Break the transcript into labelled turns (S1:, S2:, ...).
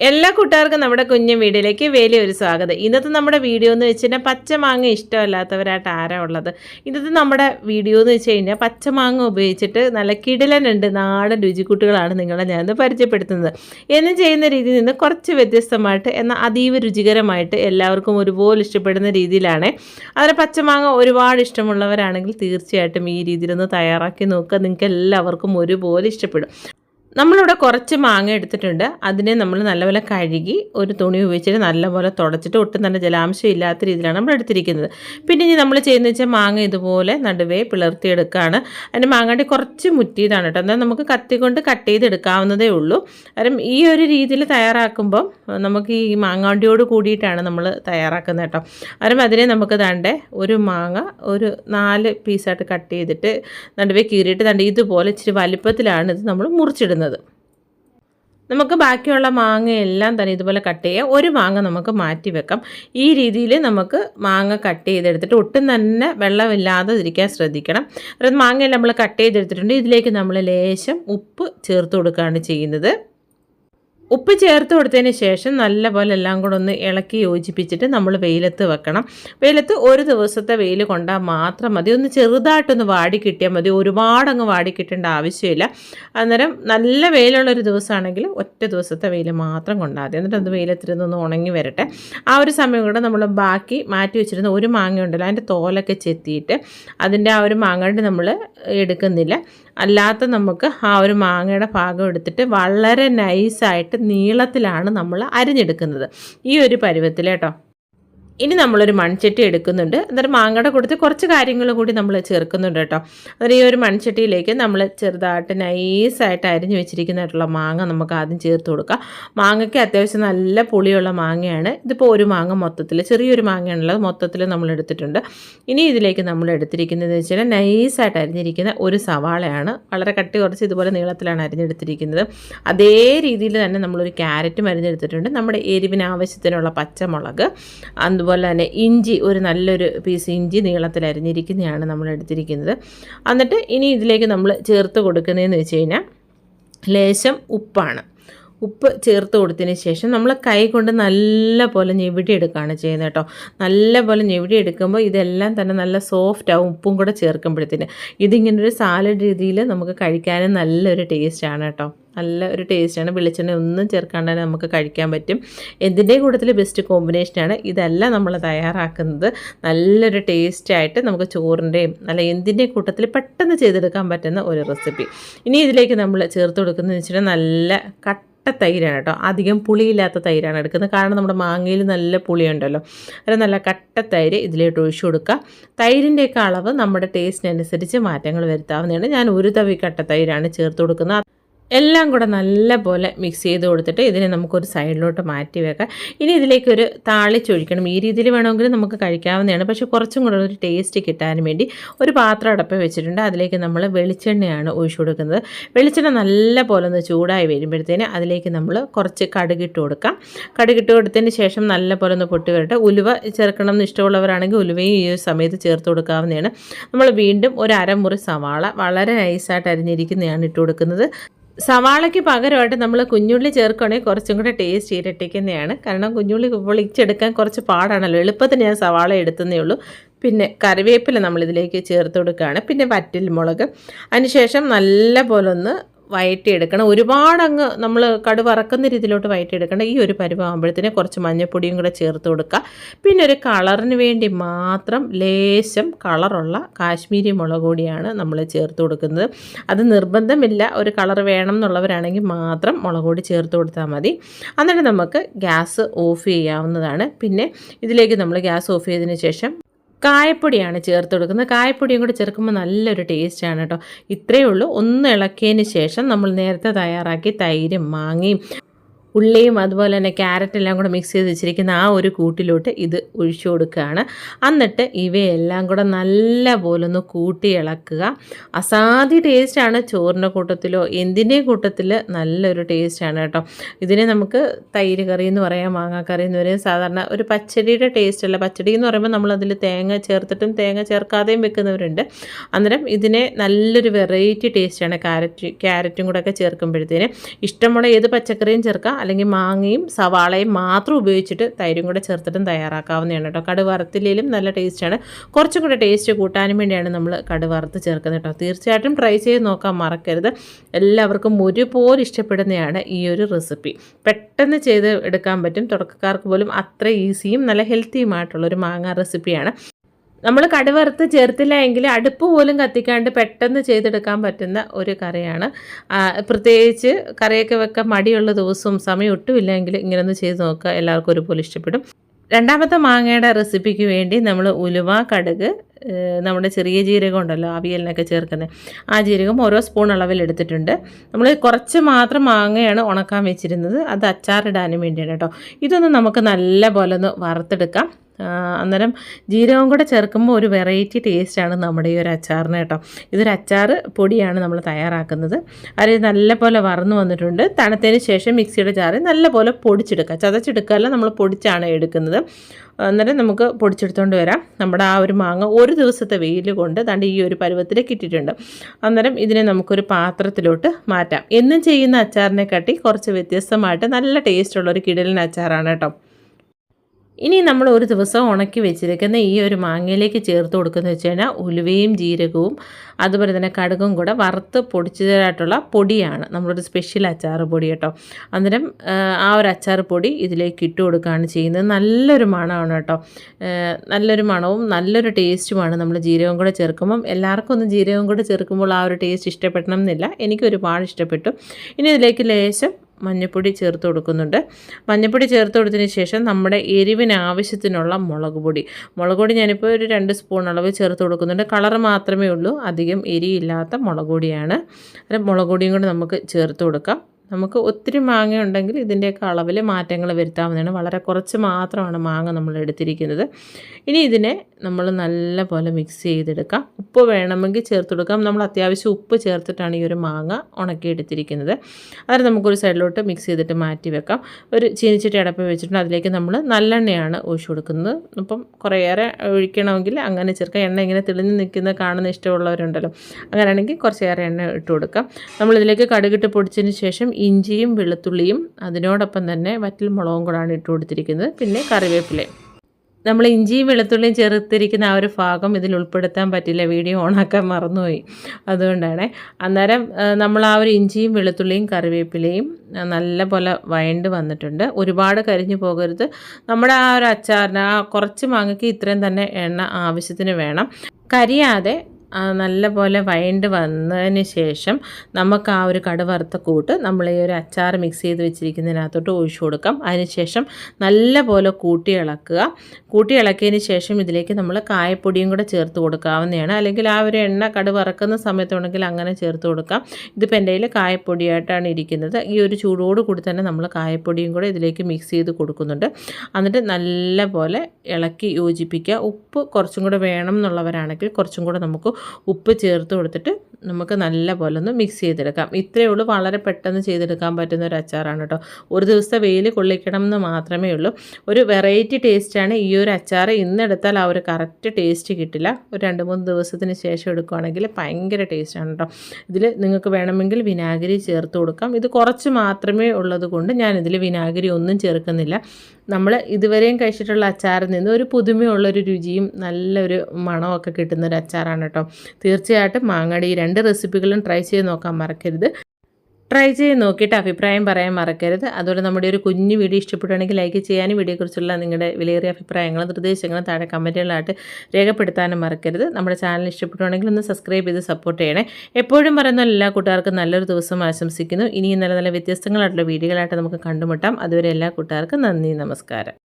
S1: എല്ലാ കൂട്ടുകാർക്കും നമ്മുടെ കുഞ്ഞു വീഡിയോയിലേക്ക് വലിയൊരു സ്വാഗതം. ഇന്നത്തെ നമ്മുടെ വീഡിയോ എന്ന് വെച്ച് കഴിഞ്ഞാൽ പച്ചമാങ്ങ ഇഷ്ടമല്ലാത്തവരായിട്ട് ആരാ ഉള്ളത്? ഇന്നത്തെ നമ്മുടെ വീഡിയോ എന്ന് വെച്ച് കഴിഞ്ഞാൽ പച്ചമാങ്ങ ഉപയോഗിച്ചിട്ട് നല്ല കിടിലനുണ്ട് നാടൻ രുചിക്കൂട്ടുകളാണ് നിങ്ങളെ ഞാൻ പരിചയപ്പെടുത്തുന്നത്. എന്ന് ചെയ്യുന്ന രീതിയിൽ നിന്ന് കുറച്ച് വ്യത്യസ്തമായിട്ട് എന്നാൽ അതീവ രുചികരമായിട്ട് എല്ലാവർക്കും ഒരുപോലെ ഇഷ്ടപ്പെടുന്ന രീതിയിലാണ്. അതിന് പച്ചമാങ്ങ ഒരുപാട് ഇഷ്ടമുള്ളവരാണെങ്കിൽ തീർച്ചയായിട്ടും ഈ രീതിയിലൊന്ന് തയ്യാറാക്കി നോക്കുക. നിങ്ങൾക്ക് എല്ലാവർക്കും ഒരുപോലെ ഇഷ്ടപ്പെടും. നമ്മളിവിടെ കുറച്ച് മാങ്ങ എടുത്തിട്ടുണ്ട്. അതിനെ നമ്മൾ നല്ലപോലെ കഴുകി ഒരു തുണി ഉപയോഗിച്ചിട്ട് നല്ലപോലെ തുടച്ചിട്ട് ഒട്ടും തന്നെ ജലാംശം ഇല്ലാത്ത രീതിയിലാണ് നമ്മൾ എടുത്തിരിക്കുന്നത്. പിന്നെ ഇനി നമ്മൾ ചെയ്യുന്നത് വെച്ചാൽ മാങ്ങ ഇതുപോലെ നടുവേ പിളർത്തിയെടുക്കുകയാണ് അതിന്റെ മാങ്ങാണ്ടി കുറച്ച് മുറ്റിയതാണ് കേട്ടോ. എന്നാൽ നമുക്ക് കത്തി കൊണ്ട് കട്ട് ചെയ്തെടുക്കാവുന്നതേ ഉള്ളൂ. കാരണം ഈ ഒരു രീതിയിൽ തയ്യാറാക്കുമ്പം നമുക്ക് ഈ മാങ്ങാണ്ടിയോട് കൂടിയിട്ടാണ് നമ്മൾ തയ്യാറാക്കുന്നത് കേട്ടോ. കാരണം അതിനെ നമുക്ക് ദാണ്ടെ ഒരു മാങ്ങ ഒരു നാല് പീസായിട്ട് കട്ട് ചെയ്തിട്ട് നടുവേ കീറിയിട്ട് തണ്ട് ഇതുപോലെ ഇച്ചിരി വലിപ്പത്തിലാണ് ഇത് നമ്മൾ മുറിച്ചിടുന്നത്. നമുക്ക് ബാക്കിയുള്ള മാങ്ങയെല്ലാം തന്നെ ഇതുപോലെ കട്ട് ചെയ്യാം. ഒരു മാങ്ങ നമുക്ക് മാറ്റി വെക്കാം. ഈ രീതിയിൽ നമുക്ക് മാങ്ങ കട്ട് ചെയ്തെടുത്തിട്ട് ഒട്ടും തന്നെ വെള്ളമില്ലാതെ ഇരിക്കാൻ ശ്രദ്ധിക്കണം. അതായത് മാങ്ങയെല്ലാം നമ്മൾ കട്ട് ചെയ്തെടുത്തിട്ടുണ്ട്. ഇതിലേക്ക് നമ്മൾ ലേശം ഉപ്പ് ചേർത്ത് കൊടുക്കുകയാണ് ചെയ്യുന്നത്. ഉപ്പ് ചേർത്ത് കൊടുത്തതിന് ശേഷം നല്ലപോലെ എല്ലാം കൂടെ ഒന്ന് ഇളക്കി യോജിപ്പിച്ചിട്ട് നമ്മൾ വെയിലത്ത് വെക്കണം. വെയിലത്ത് ഒരു ദിവസത്തെ വെയിൽ കൊണ്ടാൽ മാത്രം മതി. ഒന്ന് ചെറുതായിട്ടൊന്ന് വാടി കിട്ടിയാൽ മതി. ഒരുപാടങ്ങ് വാടിക്കിട്ടേണ്ട വാടി കിട്ടേണ്ട ആവശ്യമില്ല. അന്നേരം നല്ല വെയിലുള്ളൊരു ദിവസമാണെങ്കിൽ ഒറ്റ ദിവസത്തെ വെയിൽ മാത്രം കൊണ്ടാൽ മതി. എന്നിട്ട് അത് വെയിലത്തിരുന്നൊന്ന് ഉണങ്ങി വരട്ടെ. ആ ഒരു സമയം കൂടെ നമ്മൾ ബാക്കി മാറ്റി വെച്ചിരുന്ന ഒരു മാങ്ങ ഉണ്ടല്ലോ അതിന്റെ തോലൊക്കെ ചെത്തിയിട്ട് അതിന്റെ ആ ഒരു മാങ്ങ നമ്മൾ എടുക്കുന്നില്ല. അല്ലാത്ത നമുക്ക് ആ ഒരു മാങ്ങയുടെ ഭാഗം എടുത്തിട്ട് വളരെ നൈസായിട്ട് നീളത്തിലാണ് നമ്മൾ അരിഞ്ഞെടുക്കുന്നത്. ഈ ഒരു പരുവത്തിൽ കേട്ടോ. ഇനി നമ്മളൊരു മൺചട്ടി എടുക്കുന്നുണ്ട്. എന്നിട്ട് മാങ്ങയുടെ കൂട്ടത്തിൽ കുറച്ച് കാര്യങ്ങൾ കൂടി നമ്മൾ ചേർക്കുന്നുണ്ട് കേട്ടോ. അന്നേരം ഈ ഒരു മൺചട്ടിയിലേക്ക് നമ്മൾ ചെറുതായിട്ട് നൈസായിട്ട് അരിഞ്ഞു വെച്ചിരിക്കുന്നതായിട്ടുള്ള മാങ്ങ നമുക്ക് ആദ്യം ചേർത്ത് കൊടുക്കാം. മാങ്ങയ്ക്ക് അത്യാവശ്യം നല്ല പുളിയുള്ള മാങ്ങയാണ്. ഇതിപ്പോൾ ഒരു മാങ്ങ മൊത്തത്തിൽ ചെറിയൊരു മാങ്ങയാണുള്ളത് മൊത്തത്തിൽ നമ്മൾ എടുത്തിട്ടുണ്ട്. ഇനി ഇതിലേക്ക് നമ്മൾ എടുത്തിരിക്കുന്നത് വെച്ചാൽ നൈസായിട്ട് അരിഞ്ഞിരിക്കുന്ന ഒരു സവാളയാണ്. വളരെ കട്ടി കുറച്ച് ഇതുപോലെ നീളത്തിലാണ് അരിഞ്ഞെടുത്തിരിക്കുന്നത്. അതേ രീതിയിൽ തന്നെ നമ്മളൊരു ക്യാരറ്റും അരിഞ്ഞെടുത്തിട്ടുണ്ട്. നമ്മുടെ എരിവിന് ആവശ്യത്തിനുള്ള പച്ചമുളക് അതുപോലെ തന്നെ ഇഞ്ചി ഒരു നല്ലൊരു പീസ് ഇഞ്ചി നീളത്തിൽ അരിഞ്ഞിരിക്കുന്നതാണ് നമ്മൾ എടുത്തിരിക്കുന്നത്. എന്നിട്ട് ഇനി ഇതിലേക്ക് നമ്മൾ ചേർത്ത് കൊടുക്കുന്നതെന്ന് വെച്ച് കഴിഞ്ഞാൽ ലേശം ഉപ്പാണ്. ഉപ്പ് ചേർത്ത് കൊടുത്തതിന് ശേഷം നമ്മൾ കൈ കൊണ്ട് നല്ല പോലെ ഞെവിടിയെടുക്കുകയാണ് ചെയ്യുന്നത് കേട്ടോ. നല്ല പോലെ ഞെവിടിയെടുക്കുമ്പോൾ ഇതെല്ലാം തന്നെ നല്ല സോഫ്റ്റ് ആവും ഉപ്പും കൂടെ ചേർക്കുമ്പോഴത്തേന് ഇതിങ്ങനൊരു സാലഡ് രീതിയിൽ നമുക്ക് കഴിക്കാനും നല്ലൊരു ടേസ്റ്റാണ് കേട്ടോ. നല്ല ഒരു ടേസ്റ്റാണ് വെളിച്ചെണ്ണ ഒന്നും ചേർക്കാണ്ട് തന്നെ നമുക്ക് കഴിക്കാൻ പറ്റും. എന്തിന്റെ കൂട്ടത്തിൽ ബെസ്റ്റ് കോമ്പിനേഷനാണ് ഇതെല്ലാം നമ്മൾ തയ്യാറാക്കുന്നത് നല്ലൊരു ടേസ്റ്റായിട്ട് നമുക്ക് ചോറിന്റെയും അല്ല എന്തിന്റെ കൂട്ടത്തിൽ പെട്ടെന്ന് ചെയ്തെടുക്കാൻ പറ്റുന്ന ഒരു റെസിപ്പി ഇനി ഇതിലേക്ക് നമ്മൾ ചേർത്ത് കൊടുക്കുന്നതെന്ന് വെച്ചിട്ടുണ്ടെങ്കിൽ നല്ല കട്ട കട്ട തൈരാണ് കേട്ടോ. അധികം പുളിയില്ലാത്ത തൈരാണ് എടുക്കുന്നത്. കാരണം നമ്മുടെ മാങ്ങയിൽ നല്ല പുളിയുണ്ടല്ലോ. അത് നല്ല കട്ട തൈര് ഇതിലേക്ക് ഒഴിച്ചു കൊടുക്കുക. തൈരിന്റെയൊക്കെ അളവ് നമ്മുടെ ടേസ്റ്റിനനുസരിച്ച് മാറ്റങ്ങൾ വരുത്താവുന്നതാണ്. ഞാൻ ഒരു തവി കട്ട തൈരാണ് ചേർത്ത് കൊടുക്കുന്നത്. എല്ലാം കൂടെ നല്ലപോലെ മിക്സ് ചെയ്ത് കൊടുത്തിട്ട് ഇതിനെ നമുക്കൊരു സൈഡിലോട്ട് മാറ്റി വെക്കാം. ഇനി ഇതിലേക്ക് ഒരു താളിച്ചൊഴിക്കണം ഈ രീതിയിൽ വേണമെങ്കിൽ നമുക്ക് കഴിക്കാവുന്നതാണ്. പക്ഷേ കുറച്ചും കൂടെ ഒരു ടേസ്റ്റ് കിട്ടാൻ വേണ്ടി ഒരു പാത്രം അടപ്പ് വെച്ചിട്ടുണ്ട്. അതിലേക്ക് നമ്മൾ വെളിച്ചെണ്ണയാണ് ഒഴിച്ചു കൊടുക്കുന്നത്. വെളിച്ചെണ്ണ നല്ല പോലെ ഒന്ന് ചൂടായി വരുമ്പോഴത്തേന് അതിലേക്ക് നമ്മൾ കുറച്ച് കടുകിട്ട് കൊടുക്കാം. കടുകിട്ട് കൊടുത്തതിന് ശേഷം നല്ല പോലെ ഒന്ന് പൊട്ടി വരട്ടെ. ഉലുവ ചേർക്കണം എന്ന് ഇഷ്ടമുള്ളവരാണെങ്കിൽ ഉലുവയും ഈ സമയത്ത് ചേർത്ത് കൊടുക്കാവുന്നതാണ്. നമ്മൾ വീണ്ടും ഒരു അരമുറി സവാള വളരെ നൈസായിട്ട് അരിഞ്ഞിരിക്കുന്നതാണ് ഇട്ട് കൊടുക്കുന്നത്. സവാളയ്ക്ക് പകരമായിട്ട് നമ്മൾ കുഞ്ഞുള്ളി ചേർക്കുകയാണെങ്കിൽ കുറച്ചും കൂടെ ടേസ്റ്റ് ഇരട്ടിക്കുന്നതാണ്. കാരണം കുഞ്ഞുള്ളി പൊളിച്ചെടുക്കാൻ കുറച്ച് പാടാണല്ലോ. എളുപ്പത്തിന് ഞാൻ സവാള എടുത്തതേ ഉള്ളൂ. പിന്നെ കറിവേപ്പില നമ്മളിതിലേക്ക് ചേർത്ത് കൊടുക്കുകയാണ്. പിന്നെ വറ്റൽ മുളക് അതിനുശേഷം നല്ല പോലെ ഒന്ന് വയറ്റിയെടുക്കണം. ഒരുപാട് അങ്ങ് നമ്മൾ കടുവറക്കുന്ന രീതിയിലോട്ട് വയറ്റിയെടുക്കണം ഈ ഒരു പരുവാകുമ്പോഴത്തേന് കുറച്ച് മഞ്ഞൾപ്പൊടിയും കൂടെ ചേർത്ത് കൊടുക്കുക. പിന്നെ ഒരു കളറിന് വേണ്ടി മാത്രം ലേശം കളറുള്ള കാശ്മീരി മുളക് പൊടിയാണ് നമ്മൾ ചേർത്ത് കൊടുക്കുന്നത്. അത് നിർബന്ധമില്ല. ഒരു കളർ വേണം എന്നുള്ളവരാണെങ്കിൽ മാത്രം മുളക് പൊടി ചേർത്ത് കൊടുത്താൽ മതി. എന്നിട്ട് നമുക്ക് ഗ്യാസ് ഓഫ് ചെയ്യാവുന്നതാണ്. പിന്നെ ഇതിലേക്ക് നമ്മൾ ഗ്യാസ് ഓഫ് ചെയ്തതിന് ശേഷം കായപ്പൊടിയാണ് ചേർത്ത് കൊടുക്കുന്നത് കായപ്പൊടിയും കൂടി ചേർക്കുമ്പോൾ നല്ലൊരു ടേസ്റ്റാണ് കേട്ടോ. ഇത്രയേ ഉള്ളൂ. ഒന്ന് ഇളക്കിയതിന് ശേഷം നമ്മൾ നേരത്തെ തയ്യാറാക്കി തൈരും മാങ്ങയും ഉള്ളിയും അതുപോലെ തന്നെ ക്യാരറ്റ് എല്ലാം കൂടെ മിക്സ് ചെയ്ത് വെച്ചിരിക്കുന്ന ആ ഒരു കൂട്ടിലോട്ട് ഇത് ഒഴിച്ചു കൊടുക്കുകയാണ്. എന്നിട്ട് ഇവയെല്ലാം കൂടെ നല്ല പോലെ ഒന്ന് കൂട്ടി ഇളക്കുക അസാധ്യ ടേസ്റ്റാണ് ചോറിന്റെ കൂട്ടത്തിലോ എന്തിന്റെ കൂട്ടത്തിൽ നല്ലൊരു ടേസ്റ്റാണ് കേട്ടോ. ഇതിനെ നമുക്ക് തൈര് കറി എന്ന് പറയാം മാങ്ങാക്കറി എന്ന് പറയാം സാധാരണ ഒരു പച്ചടിയുടെ ടേസ്റ്റ് അല്ല. പച്ചടി എന്ന് പറയുമ്പോൾ നമ്മളതിൽ തേങ്ങ ചേർത്തിട്ടും തേങ്ങ ചേർക്കാതെയും വെക്കുന്നവരുണ്ട്. അന്നേരം ഇതിനെ നല്ലൊരു വെറൈറ്റി ടേസ്റ്റാണ് ക്യാരറ്റ് ക്യാരറ്റും കൂടെ ഒക്കെ ചേർക്കുമ്പോഴത്തേന് ഇഷ്ടമുള്ള ഏത് പച്ചക്കറിയും ചേർക്കാം അല്ലെങ്കിൽ മാങ്ങയും സവാളയും മാത്രം ഉപയോഗിച്ചിട്ട് തൈരും കൂടെ ചേർത്തിട്ടും തയ്യാറാക്കാവുന്നതാണ് കേട്ടോ. കടുവറുത്തില്ലേലും നല്ല ടേസ്റ്റാണ്. കുറച്ചും കൂടെ ടേസ്റ്റ് കൂട്ടാനും വേണ്ടിയാണ് നമ്മൾ കടുവറുത്ത് ചേർക്കുന്നത് കേട്ടോ. തീർച്ചയായിട്ടും ട്രൈ ചെയ്ത് നോക്കാൻ മറക്കരുത്. എല്ലാവർക്കും ഒരുപോലെ ഇഷ്ടപ്പെടുന്നതാണ് ഈ ഒരു റെസിപ്പി. പെട്ടെന്ന് ചെയ്ത് എടുക്കാൻ പറ്റും. തുടക്കക്കാർക്ക് പോലും അത്ര ഈസിയും നല്ല ഹെൽത്തിയുമായിട്ടുള്ളൊരു മാങ്ങ റെസിപ്പിയാണ്. നമ്മൾ കടുവറുത്ത് ചേർത്തില്ല എങ്കിൽ അടുപ്പ് പോലും കത്തിക്കാണ്ട് പെട്ടെന്ന് ചെയ്തെടുക്കാൻ പറ്റുന്ന ഒരു കറിയാണ്. പ്രത്യേകിച്ച് കറിയൊക്കെ വെക്കാൻ മടിയുള്ള ദിവസവും സമയം ഒട്ടുമില്ലെങ്കിൽ ഇങ്ങനെയൊന്ന് ചെയ്ത് നോക്കുക. എല്ലാവർക്കും ഒരുപോലെ ഇഷ്ടപ്പെടും. രണ്ടാമത്തെ മാങ്ങയുടെ റെസിപ്പിക്ക് വേണ്ടി നമ്മൾ ഉലുവ കടുക് നമ്മുടെ ചെറിയ ജീരകം ഉണ്ടല്ലോ അവിയലിനൊക്കെ ചേർക്കുന്നത് ആ ജീരകം ഓരോ സ്പൂൺ അളവിൽ എടുത്തിട്ടുണ്ട്. നമ്മൾ കുറച്ച് മാത്രം മാങ്ങയാണ് ഉണക്കാൻ വെച്ചിരുന്നത്. അത് അച്ചാറിടാനും വേണ്ടിയാണ് കേട്ടോ. ഇതൊന്ന് നമുക്ക് നല്ല പോലെ ഒന്ന് വറുത്തെടുക്കാം. അന്നേരം ജീരകം കൂടെ ചേർക്കുമ്പോൾ ഒരു വെറൈറ്റി ടേസ്റ്റാണ് നമ്മുടെ ഈ ഒരു അച്ചാറിന് കേട്ടോ. ഇതൊരു അച്ചാർ പൊടിയാണ് നമ്മൾ തയ്യാറാക്കുന്നത്. അത് നല്ലപോലെ വറന്നു വന്നിട്ടുണ്ട്. തണുത്തതിന് ശേഷം മിക്സിയുടെ ജാറിൽ നല്ലപോലെ പൊടിച്ചെടുക്കുക. ചതച്ചെടുക്കാമല്ല നമ്മൾ പൊടിച്ചാണ് എടുക്കുന്നത്. അന്നേരം നമുക്ക് പൊടിച്ചെടുത്തുകൊണ്ട് വരാം. നമ്മുടെ ആ ഒരു മാങ്ങ ഒരു ദിവസത്തെ വെയിൽ കൊണ്ട് തണ്ട് ഈ ഒരു പരുവത്തിലേക്ക് ഇട്ടിട്ടുണ്ട്. അന്നേരം ഇതിനെ നമുക്കൊരു പാത്രത്തിലോട്ട് മാറ്റാം. എന്നും ചെയ്യുന്ന അച്ചാറിനെ കട്ടി കുറച്ച് വ്യത്യസ്തമായിട്ട് നല്ല ടേസ്റ്റുള്ള ഒരു കിടലിന് അച്ചാറാണ് കേട്ടോ. ഇനി നമ്മൾ ഒരു ദിവസം ഉണക്കി വെച്ചിരിക്കുന്ന ഈ ഒരു മാങ്ങയിലേക്ക് ചേർത്ത് കൊടുക്കുന്നത് വെച്ച് കഴിഞ്ഞാൽ ഉലുവയും ജീരകവും അതുപോലെ തന്നെ കടുകും കൂടെ വറുത്ത് പൊടിച്ചതായിട്ടുള്ള പൊടിയാണ്. നമ്മളൊരു സ്പെഷ്യൽ അച്ചാർ പൊടി കേട്ടോ. അന്നേരം ആ ഒരു അച്ചാർ പൊടി ഇതിലേക്ക് ഇട്ട് കൊടുക്കുകയാണ് ചെയ്യുന്നത്. നല്ലൊരു മണമാണ് കേട്ടോ. നല്ലൊരു മണവും നല്ലൊരു ടേസ്റ്റുമാണ് നമ്മൾ ജീരകം കൂടെ ചേർക്കുമ്പം. എല്ലാവർക്കും ഒന്ന് ജീരകം കൂടെ ചേർക്കുമ്പോൾ ആ ഒരു ടേസ്റ്റ് ഇഷ്ടപ്പെടണം എന്നില്ല. എനിക്ക് ഒരുപാട് ഇഷ്ടപ്പെട്ടു. ഇനി ഇതിലേക്ക് ലേശം മഞ്ഞൾപ്പൊടി ചേർത്ത് കൊടുക്കുന്നുണ്ട്. മഞ്ഞൾപ്പൊടി ചേർത്ത് കൊടുത്തതിന് ശേഷം നമ്മുടെ എരിവിന് ആവശ്യത്തിനുള്ള മുളക് പൊടി. മുളക് പൊടി ഞാനിപ്പോൾ ഒരു രണ്ട് സ്പൂൺ അളവ് ചേർത്ത് കൊടുക്കുന്നുണ്ട്. കളർ മാത്രമേ ഉള്ളൂ. അധികം എരിയില്ലാത്ത മുളക് പൊടിയാണ്. മുളക് പൊടിയും കൂടി നമുക്ക് ചേർത്ത് കൊടുക്കാം. നമുക്ക് ഒത്തിരി മാങ്ങ ഉണ്ടെങ്കിൽ ഇതിന്റെയൊക്കെ അളവിൽ മാറ്റങ്ങൾ വരുത്താവുന്നതാണ്. വളരെ കുറച്ച് മാത്രമാണ് മാങ്ങ നമ്മൾ എടുത്തിരിക്കുന്നത്. ഇനി ഇതിനെ നമ്മൾ നല്ല പോലെ മിക്സ് ചെയ്തെടുക്കാം. ഉപ്പ് വേണമെങ്കിൽ ചേർത്ത് കൊടുക്കാം. നമ്മൾ അത്യാവശ്യം ഉപ്പ് ചേർത്തിട്ടാണ് ഈ ഒരു മാങ്ങ ഉണക്കിയെടുത്തിരിക്കുന്നത് അത് നമുക്കൊരു സൈഡിലോട്ട് മിക്സ് ചെയ്തിട്ട് മാറ്റി വെക്കാം. ഒരു ചീനിച്ചിട്ട് അടപ്പ് വെച്ചിട്ടുണ്ട്. അതിലേക്ക് നമ്മൾ നല്ലെണ്ണയാണ് ഒഴിച്ചു കൊടുക്കുന്നത്. അപ്പം കുറേയേറെ ഒഴിക്കണമെങ്കിൽ അങ്ങനെ ചേർക്കാം എണ്ണ ഇങ്ങനെ തെളിഞ്ഞ് നിൽക്കുന്ന കാണുന്ന ഇഷ്ടമുള്ളവരുണ്ടല്ലോ. അങ്ങനെയാണെങ്കിൽ കുറച്ചേറെ എണ്ണ ഇട്ട് കൊടുക്കാം. നമ്മളിതിലേക്ക് കടുകിട്ട് പൊടിച്ചതിന് ശേഷം ഇഞ്ചിയും വെളുത്തുള്ളിയും അതിനോടൊപ്പം തന്നെ വറ്റൽ മുളകും കൂടാണ് ഇട്ട് കൊടുത്തിരിക്കുന്നത്. പിന്നെ കറിവേപ്പിലയും. നമ്മൾ ഇഞ്ചിയും വെളുത്തുള്ളിയും ചേർത്തിരിക്കുന്ന ആ ഒരു ഭാഗം ഇതിൽ ഉൾപ്പെടുത്താൻ പറ്റില്ല. വീഡിയോ ഓണാക്കാൻ മറന്നുപോയി. അതുകൊണ്ടാണ്. അന്നേരം നമ്മൾ ആ ഒരു ഇഞ്ചിയും വെളുത്തുള്ളിയും കറിവേപ്പിലയും നല്ല പോലെ വയണ്ട് വന്നിട്ടുണ്ട്. ഒരുപാട് കരിഞ്ഞു പോകരുത്. നമ്മുടെ ആ ഒരു അച്ചാറിന് ആ കുറച്ച് മാങ്ങയ്ക്ക് ഇത്രയും തന്നെ എണ്ണ ആവശ്യത്തിന് വേണം. കരിയാതെ നല്ല പോലെ വയണ്ട് വന്നതിന് ശേഷം നമുക്ക് ആ ഒരു കടുവറുത്ത കൂട്ട് നമ്മൾ ഈ ഒരു അച്ചാർ മിക്സ് ചെയ്ത് വെച്ചിരിക്കുന്നതിനകത്തോട്ട് ഒഴിച്ചു കൊടുക്കാം. അതിനുശേഷം നല്ല പോലെ കൂട്ടി ഇളക്കുക. കൂട്ടി ഇളക്കിയതിന് ശേഷം ഇതിലേക്ക് നമ്മൾ കായപ്പൊടിയും കൂടെ ചേർത്ത് കൊടുക്കാവുന്നതാണ്. അല്ലെങ്കിൽ ആ ഒരു എണ്ണ കടുവറക്കുന്ന സമയത്തുണ്ടെങ്കിൽ അങ്ങനെ ചേർത്ത് കൊടുക്കാം. ഇതിപ്പോൾ എന്റെ കയ്യിൽ കായപ്പൊടിയായിട്ടാണ് ഇരിക്കുന്നത്. ഈ ഒരു ചൂടോട് കൂടി തന്നെ നമ്മൾ കായപ്പൊടിയും കൂടെ ഇതിലേക്ക് മിക്സ് ചെയ്ത് കൊടുക്കുന്നുണ്ട്. എന്നിട്ട് നല്ല പോലെ ഇളക്കി യോജിപ്പിക്കുക. ഉപ്പ് കുറച്ചും കൂടെ വേണം എന്നുള്ളവരാണെങ്കിൽ കുറച്ചും കൂടെ നമുക്ക് ഉപ്പ് ചേർത്ത് കൊടുത്തിട്ട് നമുക്ക് നല്ല പോലെ ഒന്ന് മിക്സ് ചെയ്തെടുക്കാം. ഇത്രയേ ഉള്ളൂ. വളരെ പെട്ടെന്ന് ചെയ്തെടുക്കാൻ പറ്റുന്ന ഒരു അച്ചാറാണ് കേട്ടോ. ഒരു ദിവസത്തെ വെയിൽ കൊള്ളിക്കണം എന്ന് മാത്രമേ ഉള്ളൂ. ഒരു വെറൈറ്റി ടേസ്റ്റാണ് ഈ ഒരു അച്ചാർ ഇന്നെടുത്താൽ ആ ഒരു കറക്റ്റ് ടേസ്റ്റ് കിട്ടില്ല. ഒരു രണ്ട് മൂന്ന് ദിവസത്തിന് ശേഷം എടുക്കുകയാണെങ്കിൽ ഭയങ്കര ടേസ്റ്റാണ് കേട്ടോ. ഇതിൽ നിങ്ങൾക്ക് വേണമെങ്കിൽ വിനാഗിരി ചേർത്ത് കൊടുക്കാം. ഇത് കുറച്ച് മാത്രമേ ഉള്ളത് കൊണ്ട് ഞാനിതിൽ വിനാഗിരി ഒന്നും ചേർക്കുന്നില്ല. നമ്മൾ ഇതുവരെയും കഴിച്ചിട്ടുള്ള അച്ചാറിൽ നിന്ന് ഒരു പുതുമയുള്ളൊരു രുചിയും നല്ലൊരു മണമൊക്കെ കിട്ടുന്ന ഒരു അച്ചാറാണ് കേട്ടോ. തീർച്ചയായിട്ടും മാങ്ങയുടെ ഈ രണ്ട് റെസിപ്പികളും ട്രൈ ചെയ്ത് നോക്കാൻ മറക്കരുത്. ട്രൈ ചെയ്ത് നോക്കിയിട്ട് അഭിപ്രായം പറയാൻ മറക്കരുത്. അതുപോലെ നമ്മുടെ ഒരു കുഞ്ഞു വീഡിയോ ഇഷ്ടപ്പെടുകയാണെങ്കിൽ ലൈക്ക് ചെയ്യാനും വീഡിയോയെക്കുറിച്ചുള്ള നിങ്ങളുടെ വിലയേറിയ അഭിപ്രായങ്ങളും നിർദ്ദേശങ്ങളും താഴെ കമന്റുകളായിട്ട് രേഖപ്പെടുത്താനും മറക്കരുത്. നമ്മുടെ ചാനൽ ഇഷ്ടപ്പെടുകയാണെങ്കിൽ ഒന്ന് സബ്സ്ക്രൈബ് ചെയ്ത് സപ്പോർട്ട് ചെയ്യണേ. എപ്പോഴും പറയുന്ന എല്ലാ കൂട്ടുകാർക്കും നല്ലൊരു ദിവസം ആശംസിക്കുന്നു. ഇനിയും നല്ല നല്ല വ്യത്യസ്തങ്ങളായിട്ടുള്ള വീഡിയോകളായിട്ട് നമുക്ക് കണ്ടുമുട്ടാം. അതുവരെ എല്ലാ കൂട്ടുകാർക്കും നന്ദി നമസ്കാരം.